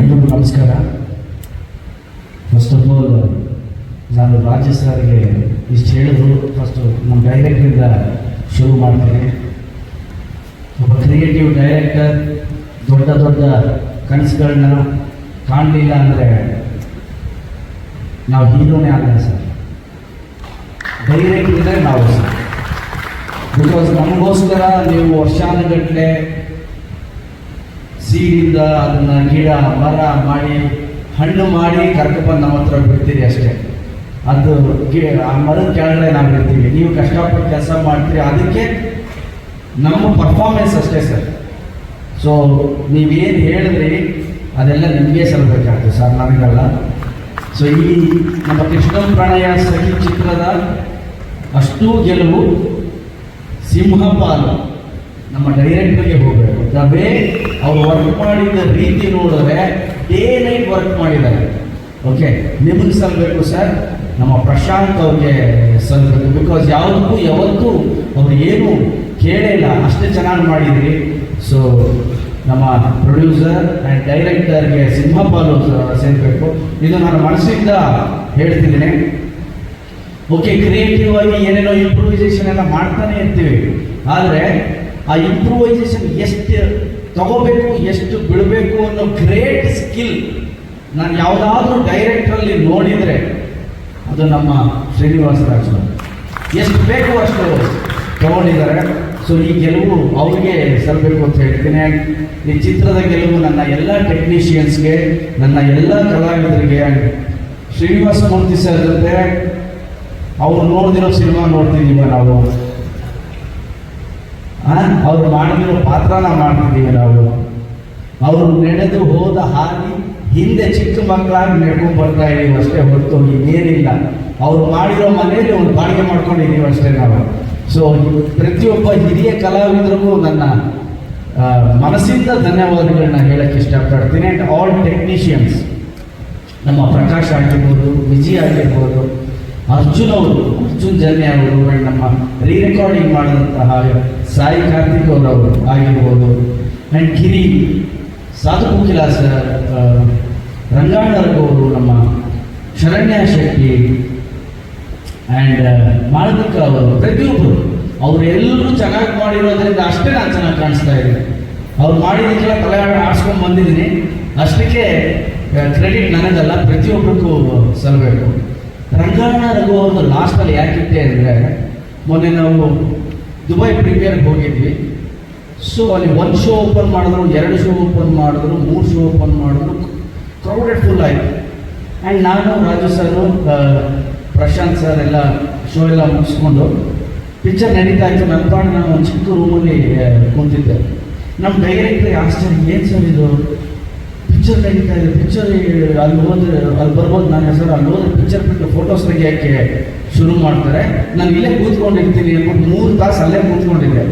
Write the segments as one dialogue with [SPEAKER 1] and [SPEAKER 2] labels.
[SPEAKER 1] ಎಲ್ರಿಗೂ ನಮಸ್ಕಾರ. First of all ನಾನು ರಾಜ್ಯ ಸರ್ಗೆ ಇಷ್ಟು ಹೇಳಿದ್ರು. ಫಸ್ಟು ನಮ್ಮ ಡೈರೆಕ್ಟ್ರಿಂದ ಶುರು ಮಾಡ್ತೀನಿ. ಒಬ್ಬ ಕ್ರಿಯೇಟಿವ್ ಡೈರೆಕ್ಟರ್ ದೊಡ್ಡ ದೊಡ್ಡ ಕನಸುಗಳನ್ನ ಕಾಣಲಿಲ್ಲ ಅಂದರೆ ನಾವು ಹೀರೋನೇ ಆಗಲ್ಲ ಸರ್. ಡೈರೆಕ್ಟ್ ಇದ್ದರೆ ನಾವು ಸರ್. ಬಿಕಾಸ್ ನಮಗೋಸ್ಕರ ನೀವು ವರ್ಷಾನುಗಟ್ಟಲೆ ಸೀಡಿಂದ ಅದನ್ನ ಗಿಡ, ಮರ ಮಾಡಿ, ಹಣ್ಣು ಮಾಡಿ ಕರ್ಕಪ್ಪ ನಮ್ಮ ಹತ್ರ ಬಿಡ್ತೀರಿ ಅಷ್ಟೇ. ಅದು ಆ ಮರದ ಕೆಳಗಡೆ ನಾವು ಬಿಡ್ತೀವಿ ನೀವು ಕಷ್ಟಪಟ್ಟು ಕೆಲಸ ಮಾಡ್ತೀರಿ. ಅದಕ್ಕೆ ನಮ್ಮ ಪರ್ಫಾರ್ಮೆನ್ಸ್ ಅಷ್ಟೇ ಸರ್ ಸೊ ನೀವೇನು ಹೇಳಿದ್ರಿ, ಅದೆಲ್ಲ ನಿಮಗೆ ಸಲ್ಲಬೇಕಾಗ್ತದೆ ಸರ್ ನನಗಲ್ಲ ಸೊ ಈ ನಮ್ಮ ಕೃಷ್ಣ ಪ್ರಣಯ ಸಹಿ ಚಿತ್ರದ ಅಷ್ಟೂ ಗೆಲುವು ಸಿಂಹಪಾಲು ನಮ್ಮ ಡೈರೆಕ್ಟರ್ಗೆ ಹೋಗಬೇಕು. ದ ವೇ ಅವ್ರು ವರ್ಕ್ ಮಾಡಿದ ರೀತಿ ನೋಡಿದ್ರೆ ಡೇ ನೈಟ್ ವರ್ಕ್ ಮಾಡಿದ್ದಾರೆ. ಓಕೆ ನಿಮಗೆ ಸಲ್ಲಬೇಕು ಸರ್ ನಮ್ಮ ಪ್ರಶಾಂತ್ ಅವ್ರಿಗೆ ಸಲ್ಲಬೇಕು ಬಿಕಾಸ್ ಯಾವುದಕ್ಕೂ ಯಾವತ್ತೂ ಅವ್ರು ಏನು ಇಲ್ಲ. ಅಷ್ಟೇ ಚೆನ್ನಾಗಿ ಮಾಡಿದ್ರಿ. ಸೊ ನಮ್ಮ ಪ್ರೊಡ್ಯೂಸರ್ ಆ್ಯಂಡ್ ಡೈರೆಕ್ಟರ್ಗೆ ಸಿಂಹಪಾಲು ಸೇರಬೇಕು ಇದು ನಾನು ಮನಸ್ಸಿಂದ ಹೇಳ್ತಿದ್ದೀನಿ. ಓಕೆ ಕ್ರಿಯೇಟಿವ್ ಆಗಿ ಏನೇನೋ ಇಂಪ್ರೂವೈಸೇಷನ್ ಎಲ್ಲ ಮಾಡ್ತಾನೆ ಇರ್ತೀವಿ. ಆದರೆ ಆ ಇಂಪ್ರೂವೈಸೇಷನ್ ಎಷ್ಟು ತಗೋಬೇಕು, ಎಷ್ಟು ಬಿಡಬೇಕು ಅನ್ನೋ ಗ್ರೇಟ್ ಸ್ಕಿಲ್ ನಾನು ಯಾವುದಾದ್ರೂ ಡೈರೆಕ್ಟ್ರಲ್ಲಿ ನೋಡಿದರೆ ಅದು ನಮ್ಮ ಶ್ರೀನಿವಾಸ ರಾಜು ಎಷ್ಟು ಬೇಕು ಅಷ್ಟು ತಗೊಂಡಿದ್ದಾರೆ. ಸೊ ಈ ಗೆಲುವು ಅವ್ರಿಗೆ ಸಲ್ಲಬೇಕು ಅಂತ ಹೇಳ್ತೀನಿ. ಈ ಚಿತ್ರದ ಗೆಲುವು ನನ್ನ ಎಲ್ಲ ಟೆಕ್ನಿಷಿಯನ್ಸ್ಗೆ ನನ್ನ ಎಲ್ಲ ಕಲಾವಿದರಿಗೆ, ಶ್ರೀನಿವಾಸ ಮೂರ್ತಿ ಸರ್ ಜೊತೆ ಅವ್ರು ನೋಡ್ದಿರೋ ಸಿನಿಮಾ ನೋಡ್ತಿದ್ದೀವ ನಾವು. ಅವ್ರು ಮಾಡಿದಿರೋ ಪಾತ್ರನ ಮಾಡ್ತಿದ್ದೀವಿ ನಾವು. ಅವರು ನಡೆದು ಹೋದ ಹಾದಿ ಹಿಂದೆ ಚಿಕ್ಕ ಮಕ್ಕಳಾಗಿ ನಡ್ಕೊಂಡು ಬರ್ತಾ ಇದ್ದೀವಿ ಅಷ್ಟೇ ಹೊರತು ಇನ್ನೇನಿಲ್ಲ. ಅವ್ರು ಮಾಡಿರೋ ಮನೆಯಲ್ಲಿ ಒಂದು ಬಾಡಿಗೆ ಮಾಡ್ಕೊಂಡಿದ್ದೀವಿ ಅಷ್ಟೇ ನಾವು. ಸೊ ಪ್ರತಿಯೊಬ್ಬ ಹಿರಿಯ ಕಲಾವಿದರಿಗೂ ನನ್ನ ಮನಸ್ಸಿಂದ ಧನ್ಯವಾದಗಳನ್ನ ಹೇಳಕ್ಕೆ ಇಷ್ಟಪಡ್ತೀನಿ. ಆ್ಯಂಡ್ ಆಲ್ ಟೆಕ್ನಿಷಿಯನ್ಸ್ ನಮ್ಮ ಪ್ರಕಾಶ್ ಆಗಿರ್ಬೋದು ವಿಜಯ್ ಆಗಿರ್ಬೋದು ಅರ್ಜುನ್ ಅವರು, ಅರ್ಜುನ್ ಜನ್ಯ ಅವರು ನಮ್ಮ ರೀ ರೆಕಾರ್ಡಿಂಗ್ ಮಾಡಿದಂತಹ ಸಾಯಿ ಕಾರ್ತಿಕ್ ಅವರು ಆಗಿರ್ಬೋದು. ಆ್ಯಂಡ್ ಗಿರಿ ಸಾಧು ಮುಖಿಲ ಸರ್ ನಮ್ಮ ಶರಣ್ಯ ಶೆಟ್ಟಿ ಆ್ಯಂಡ್ ಮಾಳವಿಕ ಅವರು ಪ್ರತಿಯೊಬ್ಬರು ಅವರು ಎಲ್ಲರೂ ಚೆನ್ನಾಗಿ ಮಾಡಿರೋದ್ರಿಂದ ಅಷ್ಟೇ ನಾನು ಚೆನ್ನಾಗಿ ಕಾಣಿಸ್ತಾ ಇದ್ದೀನಿ. ಅವ್ರು ಮಾಡಿದ್ದಕ್ಕೆಲ್ಲ ತಲೆ ಆಡ್ಸ್ಕೊಂಡು ಬಂದಿದ್ದೀನಿ. ಅಷ್ಟಕ್ಕೆ ಕ್ರೆಡಿಟ್ ನನಗಲ್ಲ ಪ್ರತಿಯೊಬ್ಬರಿಗೂ ಸಲ್ಲಬೇಕು ರಂಗಾಯಣ ರಘು ಅವ್ರದ್ದು ಲಾಸ್ಟಲ್ಲಿ ಯಾಕಿತ್ತೆ ಅಂದರೆ, ಮೊನ್ನೆ ನಾವು ದುಬೈ ಪ್ರೀಮಿಯರ್ಗೆ ಹೋಗಿದ್ವಿ. ಸೊ ಅಲ್ಲಿ ಒಂದು ಶೋ ಓಪನ್ ಮಾಡಿದ್ರು, ಎರಡು ಶೋ ಓಪನ್ ಮಾಡಿದ್ರು, ಮೂರು ಶೋ ಓಪನ್ ಮಾಡಿದ್ರು. ಕ್ರೌಡೆಡ್ ಫುಲ್ ಆಯಿತು. ಆ್ಯಂಡ್ ನಾನು, ರಾಜು ಸರು ಪ್ರಶಾಂತ್ ಸರ್ ಎಲ್ಲ ಶೋ ಎಲ್ಲ ಮುಗಿಸ್ಕೊಂಡು ಪಿಕ್ಚರ್ ನಡೀತಾ ಇತ್ತು. ನನ್ನ ಪಾಡು ನಾನು ಒಂದು ಚಿಕ್ಕ ರೂಮಲ್ಲಿ ಕೂತಿದ್ದೆ. ನಮ್ಮ ಡೈರೆಕ್ಟ್ರಿಗೆ ಆಶ್ಚರ್ಯ, ಏನು ಸರ್ ಇದು? ಪಿಕ್ಚರ್ ನಡೀತಾ ಇದೆ ಪಿಕ್ಚರ್ ಅಲ್ಲಿ ಹೋದ್ರೆ, ಅಲ್ಲಿ ಬರ್ಬೋದು ನನ್ನ ಹೆಸರು. ಅಲ್ಲಿ ಹೋದ್ರೆ ಪಿಕ್ಚರ್ ಬಿಟ್ಟು ಫೋಟೋಸ್ ತೆಗಿಯೋಕ್ಕೆ ಶುರು ಮಾಡ್ತಾರೆ. ನಾನು ಇಲ್ಲೇ ಕೂತ್ಕೊಂಡಿರ್ತೀನಿ ಅಂದ್ಬಿಟ್ಟು ಮೂರು ತಾಸು ಅಲ್ಲೇ ಕೂತ್ಕೊಂಡಿದ್ದೆ.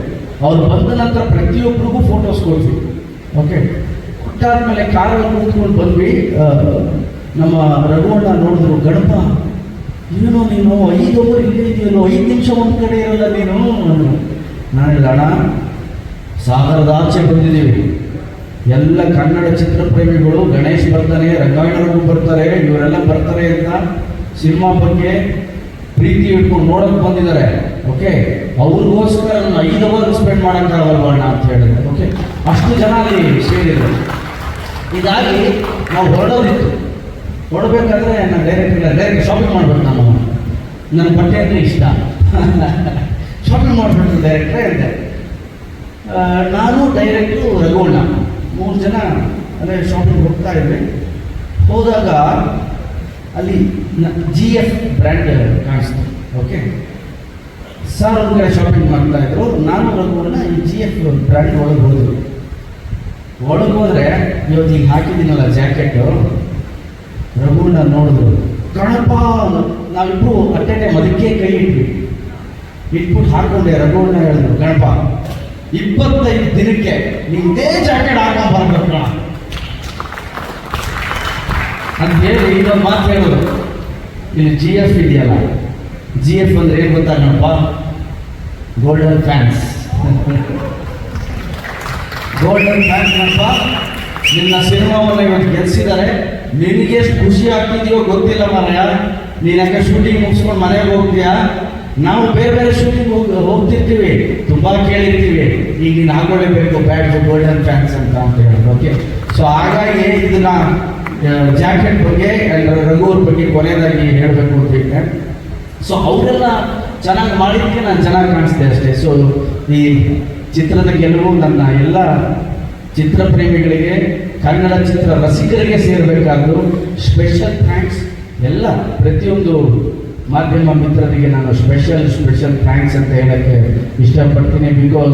[SPEAKER 1] ಅವ್ರು ಬಂದ ನಂತರ ಪ್ರತಿಯೊಬ್ಬರಿಗೂ ಫೋಟೋಸ್ ಕೊಡ್ತೀವಿ ಓಕೆ ಕೊಟ್ಟಾದ್ಮೇಲೆ ಕಾರಲ್ಲಿ ಕೂತ್ಕೊಂಡು ಬಂದ್ವಿ. ನಮ್ಮ ರಘುವಣ್ಣ ನೋಡಿದ್ರು, ಗಣಪ, ಏನು ನೀನು? ಐದು ಅವರ್ ಇಲ್ಲೇ ಇದೆಯಲ್ಲೋ? ಐದು ನಿಮಿಷ ಒಂದು ಕಡೆ ಇರಲ್ಲ ನೀನು? ನಾನು ಅಣ್ಣ ಅಣ್ಣ ಸಾಗರದಾಚೆ ಬಂದಿದ್ದೀವಿ. ಎಲ್ಲ ಕನ್ನಡ ಚಿತ್ರಪ್ರೇಮಿಗಳು ಗಣೇಶ್ ಬರ್ತಾನೆ ರಂಗಾಯಣರು ಬರ್ತಾರೆ ಇವರೆಲ್ಲ ಬರ್ತಾರೆ ಅಂತ ಸಿನಿಮಾ ಬಗ್ಗೆ ಪ್ರೀತಿ ಇಟ್ಕೊಂಡು ನೋಡಕ್ ಬಂದಿದ್ದಾರೆ. ಓಕೆ ಅವ್ರಿಗೋಸ್ಕರ ನಾನು ಐದು ಅವರ್ ಸ್ಪೆಂಡ್ ಮಾಡೋಕ್ಕಾಗಲ್ವಣ್ಣ ಅಂತ ಹೇಳಿದ್ರೆ? ಓಕೆ ಅಷ್ಟು ಜನ ಅಲ್ಲಿ ಸೇರಿದ್ರು. ಇದಾಗಿ ನಾವು ಹೊರಡೋದಿತ್ತು. ಹೊರಡ್ಬೇಕಾದ್ರೆ ನಾನು ಡೈರೆಕ್ಟ್ ಡೈರೆಕ್ಟ್ ಶಾಪಿಂಗ್ ಮಾಡ್ಬೇಕು ನಾನು. ನನ್ನ ಬಟ್ಟೆ ಅಂದರೆ ಇಷ್ಟ. ಶಾಪಿಂಗ್ ಮಾಡಬೇಕು ಡೈರೆಕ್ಟ್ರೇ ಆ, ನಾನು ಡೈರೆಕ್ಟು ರಘುವಣ್ಣ ಮೂರು ಜನ, ಅಂದರೆ ಶಾಪಿಂಗ್ ಹೋಗ್ತಾ ಇದ್ವಿ ಹೋದಾಗ ಅಲ್ಲಿ ಜಿ ಎಫ್ ಬ್ರ್ಯಾಂಡ್ ಕಾಣಿಸ್ತು ಓಕೆ ಸರ್ ಒಂದು ಕಡೆ ಶಾಪಿಂಗ್ ಮಾಡ್ತಾ ಇದ್ರು, ನಾನು ರಘುವನ್ನ ಈ ಜಿ ಎಫ್ ಬ್ರ್ಯಾಂಡ್ ಒಳಗೆ ಹೋದ್ರು. ಒಳಗೆ ಹೋದ್ರೆ, ಇವತ್ತು ಈಗ ಹಾಕಿದ್ದೀನಲ್ಲ ಜಾಕೆಟು ರಘುವನ್ನ ನೋಡಿದ್ರು. ಕಣಪ್ಪ, ನಾವಿಬ್ರು ಅಟ್ಟೆ ಕೈ ಇಟ್ವಿ. ಇಟ್ಬಿಟ್ಟು ಹಾಕೊಂಡೆ ರಘುವಣ್ಣ ಹೇಳಿದ್ರು ಗಣಪ ಇಪ್ಪತ್ತೈದು ದಿನಕ್ಕೆ ನೀವು ಇದೇ ಜಾಕೆಟ್ ಹಾಕೊಂಡ್ ಬರ್ಬೇಕು ಅಂತ ಹೇಳಿ ಇನ್ನೊಂದು ಮಾತು ಹೇಳೋದು. ಇಲ್ಲಿ ಜಿ ಎಫ್ ಇದೆಯಲ್ಲ? ಜಿ ಎಫ್ ಅಂದ್ರೆ ಏನು ಗೊತ್ತಾ ಗೋಲ್ಡನ್ ಫ್ಯಾನ್ಸ್ ಗೋಲ್ಡನ್ ಫ್ಯಾನ್ಸ್ ನಪ್ಪ ನಿನ್ನ ಸಿನಿಮಾವನ್ನು ಇವತ್ತು ಗೆಲ್ಸಿದ್ದಾರೆ. ನಿನಗೆ ಖುಷಿ ಆಗ್ತಿದೆಯೋ ಗೊತ್ತಿಲ್ಲ ಮಾರಾಯ. ನೀನು ಯಾಕೆ ಶೂಟಿಂಗ್ ಮುಗಿಸ್ಕೊಂಡು ಮನೆಗೆ ಹೋಗ್ತೀಯಾ? ನಾವು ಬೇರೆ ಬೇರೆ ಶೂಟಿಂಗ್ ಹೋಗಿ, ಹೋಗ್ತಿರ್ತೀವಿ. ತುಂಬಾ ಕೇಳಿರ್ತೀವಿ. ಈಗ ನೀನು ಹಾಕೊಳ್ಳೇಬೇಕು ಬ್ಯಾಟ್ ಗೋಲ್ಡನ್ ಫ್ಯಾನ್ಸ್ ಅಂತ ಅಂತ ಹೇಳಿದ್ರು ಓಕೆ ಸೊ ಹಾಗಾಗಿ ಇದನ್ನ ಜಾಕೆಟ್ ಬಗ್ಗೆ and ಅವ್ರ ಬಗ್ಗೆ ಕೊನೆಯದಾಗಿ ಹೇಳಬೇಕು ಅಂತ ಸೊ ಅವರೆಲ್ಲ ಚೆನ್ನಾಗಿ ಮಾಡಿದ್ದಕ್ಕೆ ನಾನು ಚೆನ್ನಾಗಿ ಕಾಣಿಸ್ದೆ ಅಷ್ಟೇ. ಸೊ ಈ ಚಿತ್ರದ ಗೆಲುವು ನನ್ನ ಎಲ್ಲ ಚಿತ್ರಪ್ರೇಮಿಗಳಿಗೆ ಕನ್ನಡ ಚಿತ್ರ ರಸಿಕರಿಗೆ ಸೇರಬೇಕಾದ್ರು ಸ್ಪೆಷಲ್ ಥ್ಯಾಂಕ್ಸ್ ಎಲ್ಲ ಪ್ರತಿಯೊಂದು ಮಾಧ್ಯಮ ಮಿತ್ರರಿಗೆ ನಾನು ಸ್ಪೆಷಲ್ ಸ್ಪೆಷಲ್ ಥ್ಯಾಂಕ್ಸ್ ಅಂತ ಹೇಳಕ್ಕೆ ಇಷ್ಟಪಡ್ತೀನಿ. ಬಿಕಾಸ್